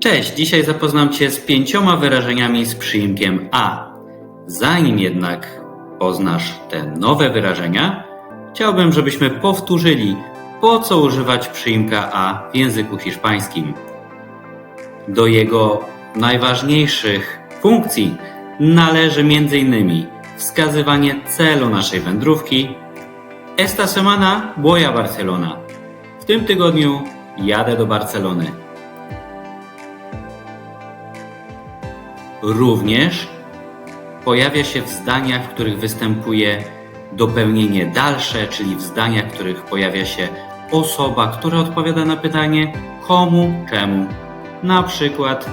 Cześć, dzisiaj zapoznam Cię z pięcioma wyrażeniami z przyimkiem A. Zanim jednak poznasz te nowe wyrażenia, chciałbym, żebyśmy powtórzyli, po co używać przyimka A w języku hiszpańskim. Do jego najważniejszych funkcji należy m.in. wskazywanie celu naszej wędrówki. Esta semana voy a Barcelona. W tym tygodniu jadę do Barcelony. Również pojawia się w zdaniach, w których występuje dopełnienie dalsze, czyli w zdaniach, w których pojawia się osoba, która odpowiada na pytanie komu, czemu. Na przykład,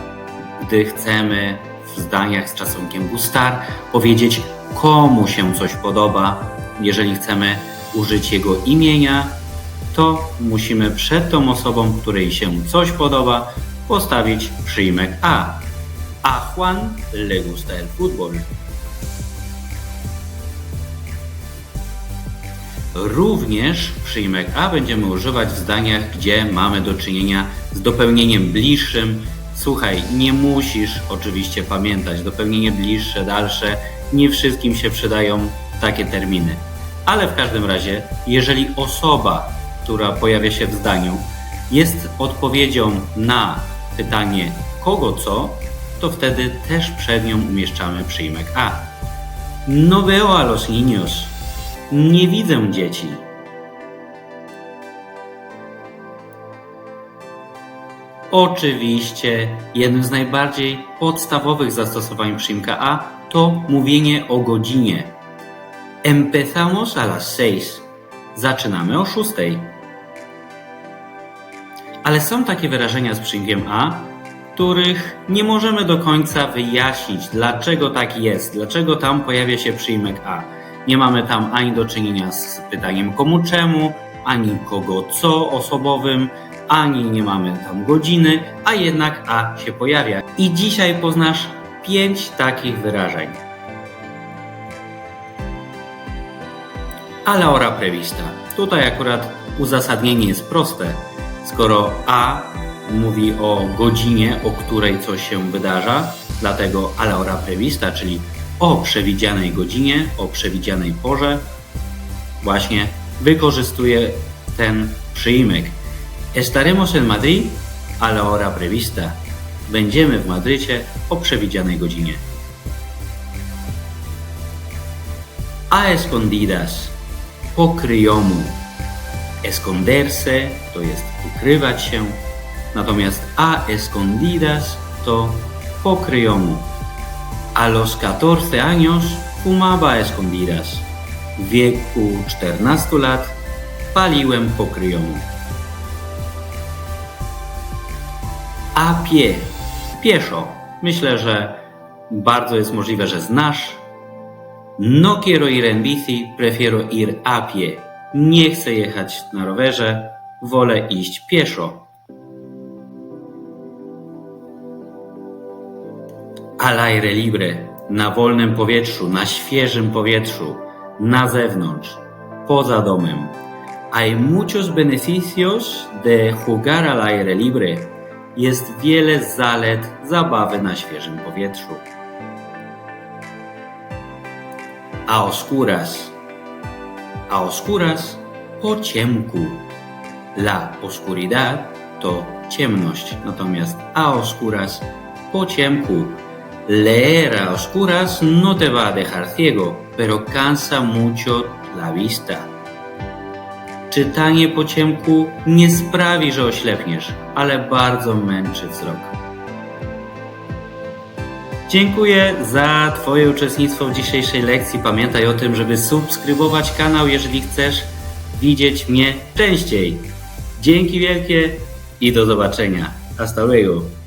gdy chcemy w zdaniach z czasownikiem gustar powiedzieć komu się coś podoba, jeżeli chcemy użyć jego imienia, to musimy przed tą osobą, której się coś podoba, postawić przyjmek a. A Juan le gusta el fútbol. Również przyjmek a będziemy używać w zdaniach, gdzie mamy do czynienia z dopełnieniem bliższym. Słuchaj, nie musisz oczywiście pamiętać, dopełnienie bliższe, dalsze, nie wszystkim się przydają takie terminy. Ale w każdym razie, jeżeli osoba, która pojawia się w zdaniu, jest odpowiedzią na pytanie kogo co, to wtedy też przed nią umieszczamy przyjmek a. No veo a los niños. Nie widzę dzieci. Oczywiście jednym z najbardziej podstawowych zastosowań przyjmka a to mówienie o godzinie. Empezamos a las seis. Zaczynamy o szóstej. Ale są takie wyrażenia z przyimkiem a, których nie możemy do końca wyjaśnić, dlaczego tak jest, dlaczego tam pojawia się przyjmek a. Nie mamy tam ani do czynienia z pytaniem komu czemu, ani kogo co osobowym, ani nie mamy tam godziny, a jednak a się pojawia. I dzisiaj poznasz pięć takich wyrażeń. A la hora prevista. Tutaj akurat uzasadnienie jest proste. Skoro a mówi o godzinie, o której coś się wydarza, dlatego a la hora prevista, czyli o przewidzianej godzinie, o przewidzianej porze, właśnie wykorzystuje ten przyimek. Estaremos en Madrid a la hora prevista. Będziemy w Madrycie o przewidzianej godzinie. A escondidas. Po kryjomu. Esconderse to jest ukrywać się, natomiast a escondidas to po kryjomu. A los 14 años fumaba a escondidas. W wieku 14 lat paliłem po kryjomu. A pie, pieszo. Myślę, że bardzo jest możliwe, że znasz. No quiero ir en bici, prefiero ir a pie. Nie chcę jechać na rowerze, wolę iść pieszo. Al aire libre, na wolnym powietrzu, na świeżym powietrzu, na zewnątrz, poza domem. Hay muchos beneficios de jugar al aire libre. Jest wiele zalet zabawy na świeżym powietrzu. A oscuras. A oscuras po ciemku. La oscuridad to ciemność, natomiast a oscuras po ciemku. Leer a oscuras no te va a dejar ciego, pero cansa mucho la vista. Czytanie po ciemku nie sprawi, że oślepniesz, ale bardzo męczy wzrok. Dziękuję za Twoje uczestnictwo w dzisiejszej lekcji. Pamiętaj o tym, żeby subskrybować kanał, jeżeli chcesz widzieć mnie częściej. Dzięki wielkie i do zobaczenia. Hasta luego.